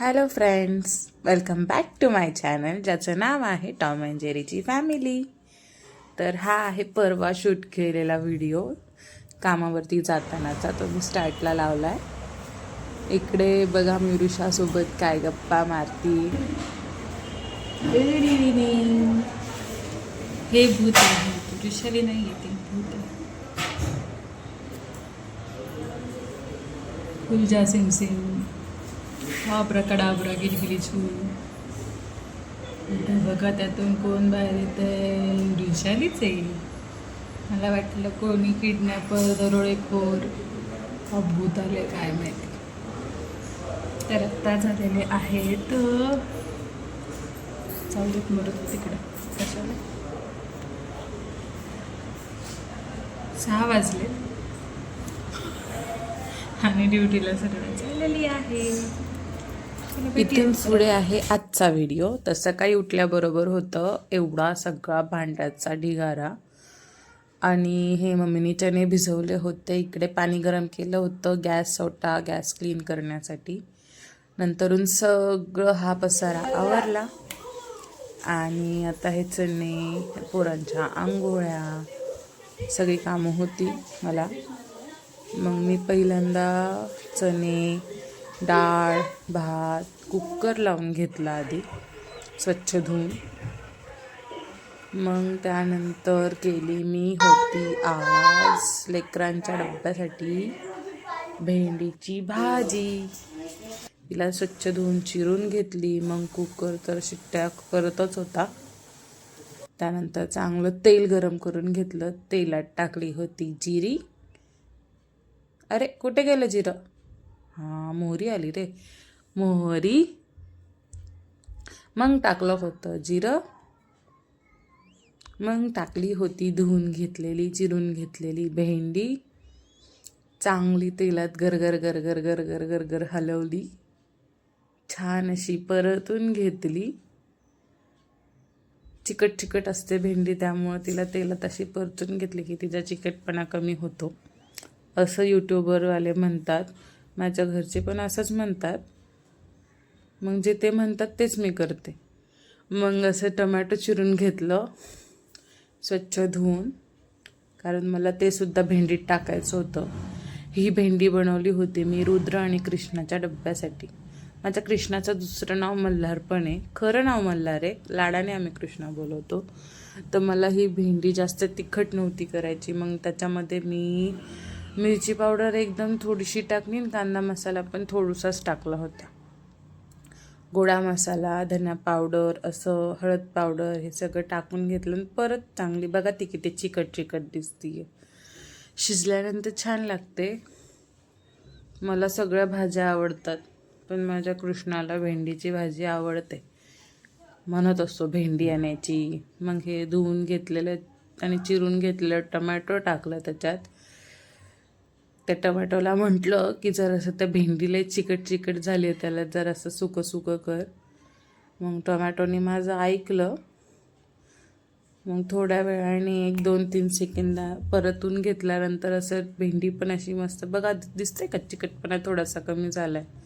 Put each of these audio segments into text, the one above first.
Hello friends welcome back to my channel ज्याचं नाव आहे टॉम अँड जेरीची फॅमिली तर हा आहे परवा शूट केलेला व्हिडिओ कामावरती जातानाचा तो मी स्टार्टला लावला आहे इकडे बघा मिरुषासोबत काय गप्पा मारती. गुड इव्हिनिंग हे भूत आहे. ऋषाली नाही येते भूत आहे. सिंग सिंग. वाब्राकडाब्रा गिलगिली छू इथं बघा त्यातून कोण बाहेर येत आहे ऋषालीच आहे. मला वाटलं कोणी किडनॅपर दरोडेखोर अभूत आले काय माहिती. तर आत्ता झालेले आहेत. चालत मरत तिकडं. कशाला? सहा वाजले. आणि ड्युटीला सगळं चाललेली आहे. इथून पुढे आहे आजचा व्हिडिओ. तर सकाळी उठल्याबरोबर होतं. एवढा सगळा भांड्याचा ढिगारा. आणि हे मम्मीने चणे भिजवले होते. इकडे पाणी गरम केलं होतं गॅस होता गॅस क्लीन करण्यासाठी. नंतरून सगळं हा पसारा आवरला. आणि आता हे चणे पोरांच्या आंघोळ्या सगळी कामं होती मला. मग मी पहिल्यांदा चणे डाळ भात कुकर लावून घेतला आधी स्वच्छ धुवून. मग त्यानंतर केली मी होती आज लेकरांच्या डब्यासाठी भेंडीची भाजी. तिला स्वच्छ धुवून चिरून घेतली. मग कुकर तर शिट्ट्या करतच होता. त्यानंतर चांगलं तेल गरम करून घेतलं. तेलात टाकली होती जिरी. अरे कुठे गेलं जिरं? हां मोहरी आली रे. मोहरी. मग टाकलं होतं जिरं. मग टाकली होती धुवून घेतलेली चिरून घेतलेली भेंडी. चांगली तेलात गरगर गरगर गरगर गरगर हलवली. छान अशी परतून घेतली. चिकट चिकट असते भेंडी त्यामुळं तिला तेलात अशी परतून घेतली की तिचा चिकटपणा कमी होतो. असं यूट्यूबरवाले म्हणतात. माझ्या घरचे पण असंच म्हणतात. मग जे ते म्हणतात तेच मी करते. मग असं टमॅटो चिरून घेतलं स्वच्छ धुवून. कारण मला ते सुद्धा भेंडीत टाकायचं होतं. ही भेंडी बनवली होती मी रुद्र आणि कृष्णाच्या डब्यासाठी. माझ्या कृष्णाचं दुसरं नाव मल्हार पण आहे. खरं नाव मल्हार आहे. लाडाने आम्ही कृष्णा बोलवतो. तर मला ही भेंडी जास्त तिखट नव्हती करायची. मग त्याच्यामध्ये मी मिरची पावडर एकदम थोडीशी टाकली कांदा मसाला पण थोडासाच टाकला होता. गोडा मसाला धना पावडर असं हळद पावडर हे सगळं टाकून घेतलं आणि परत चांगली बघा ती किती चिकट चिकट दिसते शिजल्यानंतर छान लागते. मला सगळ्या भाज्या आवडतात पण माझ्या कृष्णाला भेंडीची भाजी आवडते. म्हणत असतो भेंडी आणायची. मग हे धुवून घेतलेलं आणि चिरून घेतलेलं टमॅटो टाकलं त्याच्यात. त्या टमॅटोला म्हटलं की जरासं त्या भेंडीला चिकट चिकट झाली आहे त्याला जरासं सुकं सुकं कर. मग टोमॅटोने माझं ऐकलं. मग थोड्या वेळाने एक दोन तीन सेकंदा परतून घेतल्यानंतर असं भेंडी पण अशी मस्त बघा दिसते का चिकटपणा थोडासा कमी झाला आहे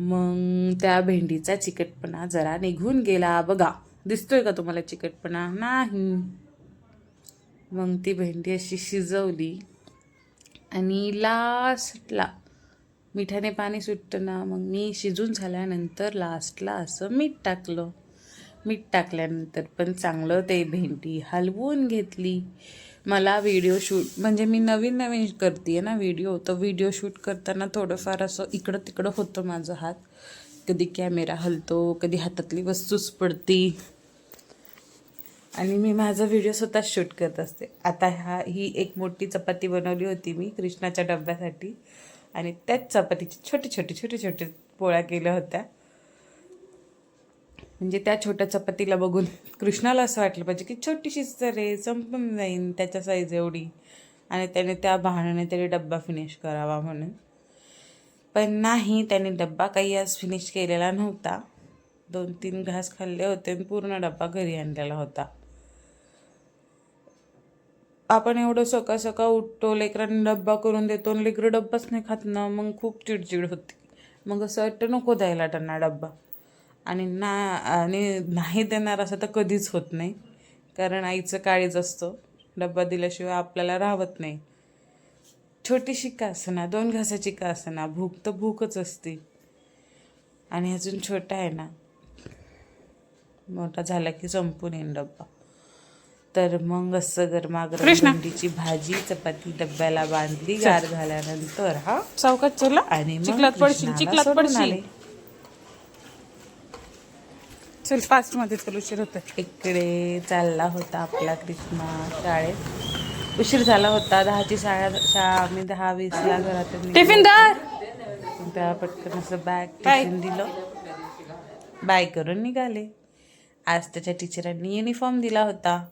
मग त्या भेंडीचा चिकटपणा जरा निघून गेला. बघा दिसतोय का तुम्हाला चिकटपणा? नाही. मग ती भेंडी अशी शिजवली. आणि लास्टला मिठाने पाणी सुटतं ना मग मी शिजून झाल्यानंतर लास्टला असं मीठ टाकलं. मीठ टाकल्यानंतर पण चांगलं ते भेंडी हलवून घेतली. मला व्हिडिओ शूट म्हणजे मी नवीन नवीन करते आहे ना व्हिडिओ तर व्हिडिओ शूट करताना थोडंफार असं इकडं तिकडं होतं माझं हात. कधी कॅमेरा हलतो कधी हातातली वस्तूच पडती. आणि मी माझा व्हिडिओ स्वतः शूट करत असते. आता हा ही एक मोठी चपाती बनवली होती मी कृष्णाच्या डब्यासाठी. आणि त्याच चपातीची छोटे छोटे छोटे छोटे पोळ्या केल्या होत्या. म्हणजे त्या छोट्या चपातीला बघून कृष्णाला असं वाटलं पाहिजे की छोटीशीच तर रे संपून जाईन त्याच्या साईज एवढी. आणि त्याने त्या बहाण्याने त्याने डब्बा फिनिश करावा म्हणून. पण नाही त्याने डब्बा काही आज फिनिश केलेला नव्हता. दोन तीन घास खाल्ले होते आणि पूर्ण डब्बा घरी आणलेला होता. आपण एवढं सकाळ सकाळ उठतो लेकरांनी डब्बा करून देतो आणि लेकरं डब्बाच नाही खात ना मग खूप चिडचिड होती. मग असं वाटतं नको द्यायला त्यांना डब्बा. आणि ना आणि नाही देणार असं तर कधीच होत नाही. कारण आईचं काळीच असतं. डब्बा दिल्याशिवाय आपल्याला राहत नाही. छोटीशी का ना दोन घासाची का ना भूक तर भूकच असते. आणि अजून छोटा आहे ना मोठा झाला की संपून येईन डब्बा. तर मग असं गरमागरम भेंडीची भाजी चपाती डब्याला बांधली गार झाल्यानंतर हा. चौकात चला. आणि मग चिखलात पडशील कृष्णाला चिखलात सोडून पडशील. आले. चल फास्टमध्ये चल उशीर होतोय. इकडे चालला होता आपला कृष्णा शाळेत. उशीर झाला होता दहाची शाळा शाळा आम्ही दहा वीसला घरातून निघलो. टिफिन दार! तेव्हा पटकन असं बॅग. टिफिन दिलं. बाय करून निघाले. आज त्याच्या टीचरांनी युनिफॉर्म दिला होता.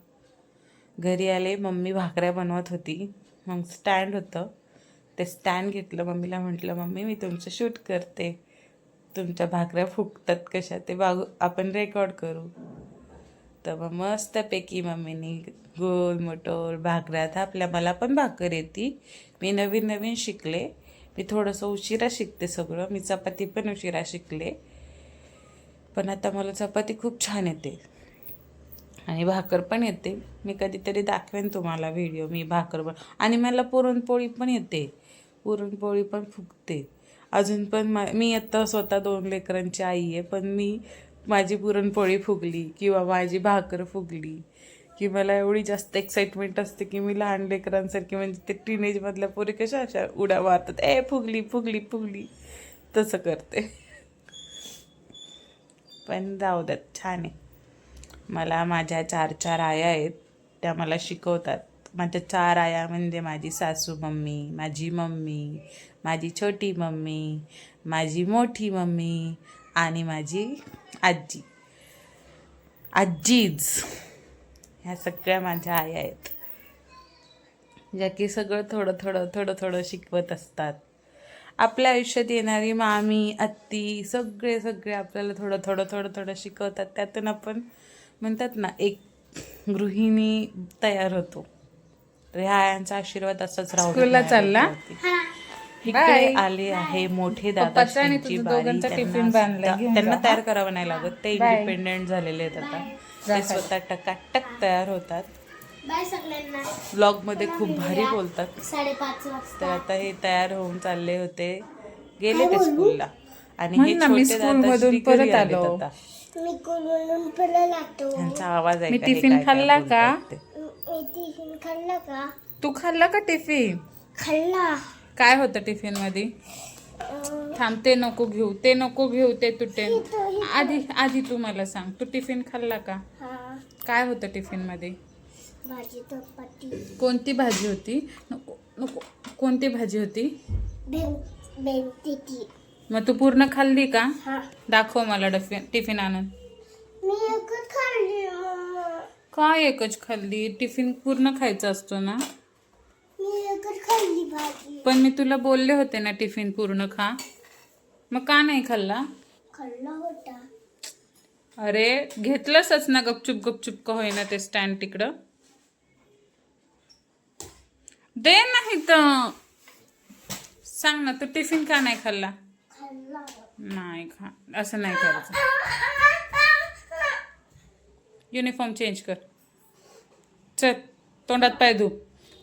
घरी आले मम्मी भाकऱ्या बनवत होती. मग स्टँड होतं. ते स्टँड घेतलं मम्मीला म्हटलं मम्मी मी तुमचं शूट करते. तुमच्या भाकऱ्या फुकतात कशा? ते बागू आपण रेकॉर्ड करू. तर मग मस्तपैकी मम्मीनी गोल मोटोल भाकऱ्या थापल्या मला पण भाकर येते. मी नवीन नवीन शिकले. मी थोडंसं उशिरा शिकते सगळं. मी चपाती पण उशिरा शिकले. पण आता मला चपाती खूप छान येते. आणि भाकर पण येते. मी कधीतरी दाखवेन तुम्हाला व्हिडिओ मी भाकर पण आणि मला पुरणपोळी पण येते. पुरणपोळी पण फुगते. अजून पण मा मी आत्ता स्वतः दोन लेकरांची आई आहे पण मी माझी पुरणपोळी फुगली किंवा माझी भाकर फुगली की मला एवढी जास्त एक्साइटमेंट असते की मी लहान लेकरांसारखी म्हणजे ते टीनेजमधल्या पोरी कशा अशा उड्या मारतात. ए फुगली फुगली फुगली. तसं करते. पण जाऊ द्यात. छान आहे. मला माझ्या चार चार आया आहेत त्या मला शिकवतात. माझ्या चार आया म्हणजे माझी सासू मम्मी माझी मम्मी माझी छोटी मम्मी माझी मोठी मम्मी आणि माझी आजी. आजीज ह्या सगळ्या माझ्या आया आहेत. ज्या की सगळं थोडं थोडं थोडं थोडं शिकवत असतात. आपल्या आयुष्यात येणारी मामी आत्ती सगळे सगळे आपल्याला थोडं थोडं थोडं थोडं शिकवतात. त्यातून आपण म्हणतात ना एक गृहिणी तयार होतो. तर ह्या आयांचा आशीर्वाद असाच राहू दे. स्कूलला माझ्या चालला? आले आहे मोठे दादा पप्पाचा आणि त्यांची तुझं बारी. दोघांचा त्यांना टिफिन बांधलाय. सुद्धा- घेऊन त्यांना जा, तयार करावं नाही लागत. ते. इंडिपेंडेंट झालेले आहेत आता. ते स्वतः टकाटक तयार होतात. बाय सगळ्यांना. ब्लॉगमध्ये खूप भारी बोलतात. साडेपाच वाजता. तर आता हे तयार होऊन चालले होते. गेले ते स्कूलला. आणि हे मी दादा श्री परत आलो. त्यांचा आवाज मी टिफिन खाल्ला का? टिफिन खाल्ला का? तू खाल्ला का टिफिन खाल्ला. काय होतं टिफिनमध्ये अं, थांब ते नको घेऊ ते नको घेऊ ते तुटे आधी आधी तू मला सांग तू टिफिन खाल्ला का? हा. काय होतं टिफिनमध्ये कोणती भाजी होती? नको नको कोणती भाजी होती? मग तू पूर्ण खाल्ली का? हा. दाखव मला टिफिन टिफिन आणून. मी एकच खाल्ली मम्मा. काय एकच खाल्ली? टिफिन पूर्ण खायचा असतो ना? मी एकच खाल्ली भाजी. पण मी तुला बोलले होते ना टिफिन पूर्ण खा. मग का नाही खाल्ला? खाल्ला होता. अरे घेतलंसच ना गपचूप गपचूप का होईना ते स्टँड तिकडं? दे नाही तर. सांग ना तू टिफिन का नाही खाल्ला? नाही खा असं नाही करायचं. युनिफॉर्म चेंज कर. चल तोंडात पाय धू.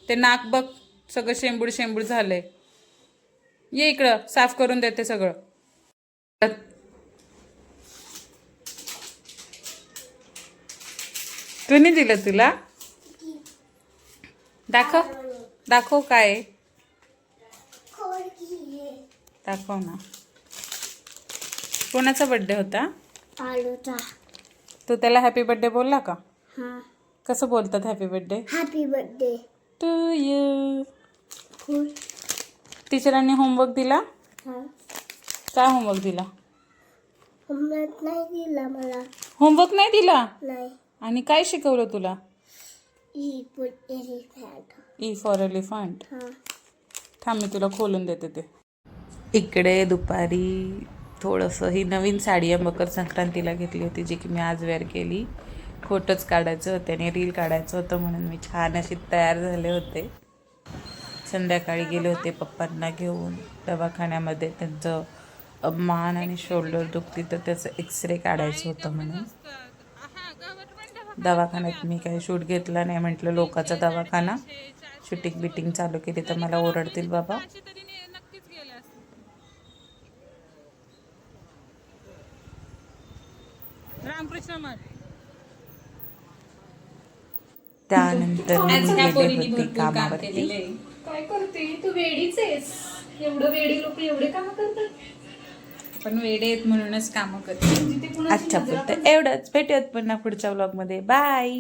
ते नाक बघ सगळं शेंबूड शेंबूड झालंय. ये इकडं साफ करून देते सगळं. कुणी दिलं तुला? दाखव. दाखव काय दाखव ना. कोणाचा बड्डे होता? आलूचा. तू त्याला हॅपी बर्थडे बोलला का? हा. कसं बोलतात happy birthday happy birthday to you full. टीचरांनी homework दिला? हा. काय होमवर्क दिला? होमवर्क नाही दिला मला. होमवर्क नाही दिला? नाही. आणि काय शिकवलं तुला? ही पुट ई फॉर एलिफंट हा. थांब मी तुला खोलून देते ते. इकडे दुपारी थोडंसं ही नवीन साडी आहे मकर संक्रांतीला घेतली होती जी की मी आज वेअर केली. फोटोच काढायचं होते आणि रील काढायचं होतं म्हणून मी छान अशी तयार झाले होते. संध्याकाळी गेले होते पप्पांना घेऊन. दवाखान्यामध्ये त्यांचं मान आणि शोल्डर दुखती तर त्याचं एक्सरे काढायचं होतं म्हणून. दवाखान्यात मी काही शूट घेतला नाही म्हटलं लोकाचा दवाखाना. शूटिंग बिटिंग चालू केली तर मला ओरडतील बाबा रामकृष्ण मठ त्यानंतर मी गेले होते कामावरती काय करते? तू वेडीच आहेस. एवढं वेडी लोक एवढे काम करतात. पण वेडे आहेत म्हणूनच कामं करते आजच्या नजर पुरतं एवढंच. भेटूयात पुन्हा पुढच्या व्लॉगमध्ये बाय